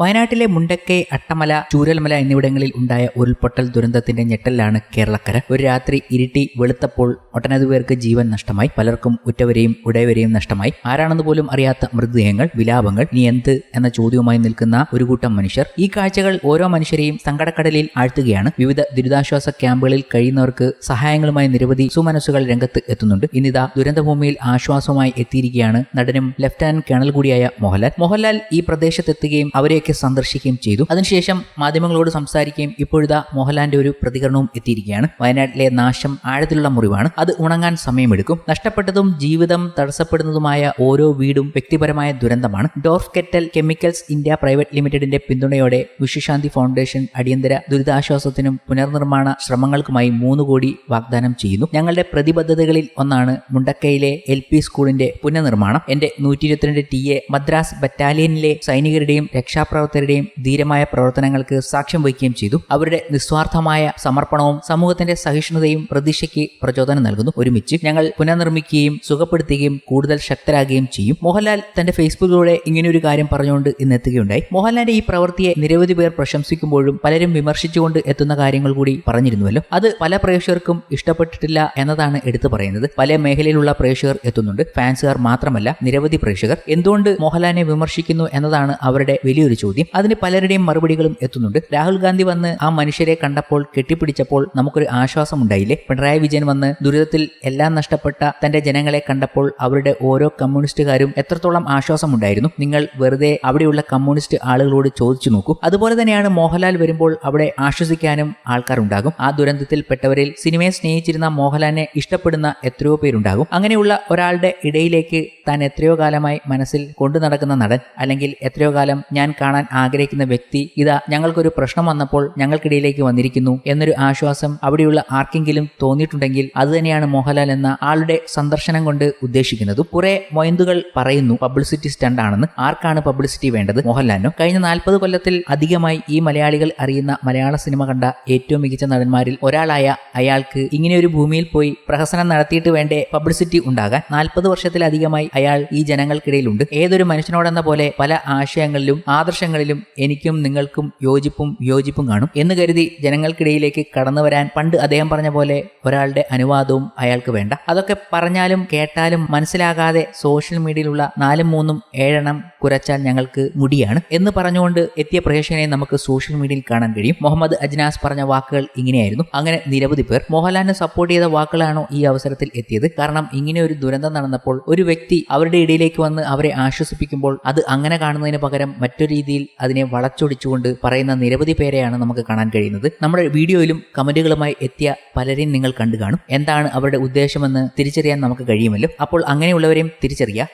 വയനാട്ടിലെ മുണ്ടക്കൈ അട്ടമല ചൂരൽമല എന്നിവിടങ്ങളിൽ ഉണ്ടായ ഉരുൾപൊട്ടൽ ദുരന്തത്തിന്റെ ഞെട്ടലിലാണ് കേരളക്കര. ഒരു രാത്രി ഇരുട്ടി വെളുത്തപ്പോൾ ഒട്ടനവധി പേർക്ക് ജീവൻ നഷ്ടമായി. പലർക്കും ഉറ്റവരെയും ഉടയവരെയും നഷ്ടമായി. ആരാണെന്ന് പോലും അറിയാത്ത മൃതദേഹങ്ങൾ വിലാപങ്ങൾ നീ എന്ത് എന്ന ചോദ്യവുമായി നിൽക്കുന്ന ഒരു കൂട്ടം മനുഷ്യർ. ഈ കാഴ്ചകൾ ഓരോ മനുഷ്യരെയും സങ്കടക്കടലിൽ ആഴ്ത്തുകയാണ്. വിവിധ ദുരിതാശ്വാസ ക്യാമ്പുകളിൽ കഴിയുന്നവർക്ക് സഹായങ്ങളുമായി നിരവധി സുമനസ്സുകൾ രംഗത്ത് എത്തുന്നുണ്ട്. ഇന്നിതാ ദുരന്തഭൂമിയിൽ ആശ്വാസവുമായി എത്തിയിരിക്കുകയാണ് നടനും ലഫ്റ്റനന്റ് കേണൽ കൂടിയായ മോഹൻലാൽ. മോഹൻലാൽ ഈ പ്രദേശത്തെത്തുകയും അവരെയൊക്കെ സന്ദർശിക്കുകയും ചെയ്തു. അതിനുശേഷം മാധ്യമങ്ങളോട് സംസാരിക്കുകയും ഇപ്പോഴിതാ മോഹൻലാലിന്റെ ഒരു പ്രതികരണവും എത്തിയിരിക്കുകയാണ്. വയനാട്ടിലെ നാശം ആഴത്തിലുള്ള മുറിവാണ്. അത് ഉണങ്ങാൻ സമയമെടുക്കും. നഷ്ടപ്പെട്ടതും ജീവിതം തടസ്സപ്പെടുന്നതുമായ ഓരോ വീടും വ്യക്തിപരമായ ദുരന്തമാണ്. Dorf Ketal chemicals India private ലിമിറ്റഡിന്റെ പിന്തുണയോടെ വിശ്വശാന്തി ഫൗണ്ടേഷൻ അടിയന്തര ദുരിതാശ്വാസത്തിനും പുനർനിർമ്മാണ ശ്രമങ്ങൾക്കുമായി മൂന്ന് കോടി വാഗ്ദാനം ചെയ്യുന്നു. ഞങ്ങളുടെ പ്രതിബദ്ധതകളിൽ ഒന്നാണ് മുണ്ടക്കയിലെ എൽ പി സ്കൂളിന്റെ പുനർനിർമ്മാണം. എന്റെ നൂറ്റി ഇരുപത്തിരണ്ട് ടി എ മദ്രാസ് ബറ്റാലിയനിലെ സൈനികരുടെയും രക്ഷാപ്രവർത്തകരുടെയും ധീരമായ പ്രവർത്തനങ്ങൾക്ക് സാക്ഷ്യം വഹിക്കുകയും ചെയ്തു. അവരുടെ നിസ്വാർത്ഥമായ സമർപ്പണവും സമൂഹത്തിന്റെ സഹിഷ്ണുതയും പ്രതീക്ഷയ്ക്ക് പ്രചോദനം നൽകുന്നു. ഒരുമിച്ച് ഞങ്ങൾ പുനർനിർമ്മിക്കുകയും സുഖപ്പെടുത്തുകയും കൂടുതൽ ശക്തരാകുകയും ചെയ്യും. മോഹൻലാൽ തന്റെ ഫേസ്ബുക്കിലൂടെ ഇങ്ങനെയൊരു കാര്യം പറഞ്ഞുകൊണ്ട് ഇന്ന് എത്തുകയുണ്ടായി. മോഹൻലാലിന്റെ ഈ പ്രവൃത്തിയെ നിരവധി പേർ പ്രശംസിക്കുമ്പോഴും പലരും വിമർശിച്ചുകൊണ്ട് എത്തുന്ന കാര്യങ്ങൾ കൂടി പറഞ്ഞിരുന്നുവല്ലോ. അത് പല പ്രേക്ഷകർക്കും ഇഷ്ടപ്പെട്ടിട്ടില്ല എന്നതാണ് എടുത്തു പറയുന്നത്. പല മേഖലയിലുള്ള പ്രേക്ഷകർ എത്തുന്നുണ്ട്. ഫാൻസുകാർ മാത്രമല്ല നിരവധി പ്രേക്ഷകർ. എന്തുകൊണ്ട് മോഹൻലാലിനെ വിമർശിക്കുന്നു എന്നതാണ് അവരുടെ വലിയൊരു ചോദ്യം. അതിന് പലരുടെയും മറുപടികളും എത്തുന്നുണ്ട്. രാഹുൽ ഗാന്ധി വന്ന് ആ മനുഷ്യരെ കണ്ടപ്പോൾ കെട്ടിപ്പിടിച്ചപ്പോൾ നമുക്കൊരു ആശ്വാസം ഉണ്ടായില്ലേ പിണറായി വിജയൻ വന്ന് ദുരിതത്തിൽ എല്ലാം നഷ്ടപ്പെട്ട തന്റെ ജനങ്ങളെ കണ്ടപ്പോൾ അവരുടെ ഓരോ കമ്മ്യൂണിസ്റ്റുകാരും എത്രത്തോളം ആശ്വാസം ഉണ്ടായിരുന്നു നിങ്ങൾ വെറുതെ അവിടെയുള്ള കമ്മ്യൂണിസ്റ്റ് ആളുകളോട് ചോദിച്ചു നോക്കൂ. അതുപോലെ തന്നെയാണ് മോഹൻലാൽ വരുമ്പോൾ അവിടെ ആശ്വസിക്കാനും ആൾക്കാരുണ്ടാകും. ആ ദുരന്തത്തിൽ പെട്ടവരിൽ സിനിമയെ സ്നേഹിച്ചിരുന്ന മോഹൻലാലിനെ ഇഷ്ടപ്പെടുന്ന എത്രയോ പേരുണ്ടാകും. അങ്ങനെയുള്ള ഒരാളുടെ ഇടയിലേക്ക് താൻ എത്രയോ കാലമായി മനസ്സിൽ കൊണ്ടു നടക്കുന്ന നടൻ അല്ലെങ്കിൽ എത്രയോ കാലം ഞാൻ കാണാൻ ആഗ്രഹിക്കുന്ന വ്യക്തി ഇതാ ഞങ്ങൾക്കൊരു പ്രശ്നം വന്നപ്പോൾ ഞങ്ങൾക്കിടയിലേക്ക് വന്നിരിക്കുന്നു എന്നൊരു ആശ്വാസം അവിടെയുള്ള ആർക്കെങ്കിലും തോന്നിയിട്ടുണ്ടെങ്കിൽ അതുതന്നെയാണ് മോഹൻലാൽ എന്ന ആളുടെ സന്ദർശനം കൊണ്ട് ഉദ്ദേശിക്കുന്നത്. കുറെ മൊയന്തുകൾ പറയുന്നു പബ്ലിസിറ്റി സ്റ്റണ്ട് ആണെന്ന് ആർക്കാണ് പബ്ലിസിറ്റി വേണ്ടത്? മോഹൻലാലിനോ? കഴിഞ്ഞ നാൽപ്പത് കൊല്ലത്തിൽ അധികമായി ഈ മലയാളികൾ അറിയുന്ന മലയാള സിനിമ കണ്ട ഏറ്റവും മികച്ച നടന്മാരിൽ ഒരാളായ അയാൾക്ക് ഇങ്ങനെ ഒരു ഭൂമിയിൽ പോയി പ്രഹസനം നടത്തിയിട്ട് വേണ്ടേ പബ്ലിസിറ്റി ഉണ്ടാകാൻ? നാൽപ്പത് വർഷത്തിലധികമായി അയാൾ ഈ ജനങ്ങൾക്കിടയിലുണ്ട്. ഏതൊരു മനുഷ്യനോടെന്ന പോലെ പല ആശയങ്ങളിലും ആദർശങ്ങളിലും എനിക്കും നിങ്ങൾക്കും യോജിപ്പും വിയോജിപ്പും കാണും എന്ന് കരുതി ജനങ്ങൾക്കിടയിലേക്ക് കടന്നു വരാൻ പണ്ട് അദ്ദേഹം പറഞ്ഞ പോലെ ഒരാളുടെ അനുവാദവും അയാൾക്ക് വേണ്ട. അതൊക്കെ പറഞ്ഞാലും കേട്ടാലും മനസ്സിലാകാതെ സോഷ്യൽ മീഡിയയിലുള്ള നാലും മൂന്നും ഏഴെണ്ണം കുരച്ചാൽ ഞങ്ങൾക്ക് മുടിയാണ് എന്ന് പറഞ്ഞുകൊണ്ട് എത്തിയ പ്രേക്ഷകനെ നമുക്ക് സോഷ്യൽ മീഡിയയിൽ കാണാൻ കഴിയും. മുഹമ്മദ് അജ്നാസ് പറഞ്ഞ വാക്കുകൾ ഇങ്ങനെയായിരുന്നു. അങ്ങനെ നിരവധി പേർ മോഹൻലാലിനെ സപ്പോർട്ട് ചെയ്ത വാക്കുകളാണോ ഈ അവസരത്തിൽ എത്തിയത്? കാരണം ഇങ്ങനെ ഒരു ദുരന്തം നടന്നപ്പോൾ ഒരു വ്യക്തി അവരുടെ ഇടയിലേക്ക് വന്ന് അവരെ ആശ്വസിപ്പിക്കുമ്പോൾ അത് അങ്ങനെ കാണുന്നതിന് പകരം മറ്റൊരു രീതിയിൽ അതിനെ വളച്ചൊടിച്ചുകൊണ്ട് പറയുന്ന നിരവധി പേരെയാണ് നമുക്ക് കാണാൻ കഴിയുന്നത്. നമ്മുടെ വീഡിയോയിലും കമന്റുകളുമായി എത്തിയ പലരെയും കണ്ടു കാണും എന്താണ് അവരുടെ ഉദ്ദേശമെന്ന് തിരിച്ചറിയാൻ നമുക്ക് കഴിയുമല്ലോ? അപ്പോൾ അങ്ങനെയുള്ളവരെയും തിരിച്ചറിയുക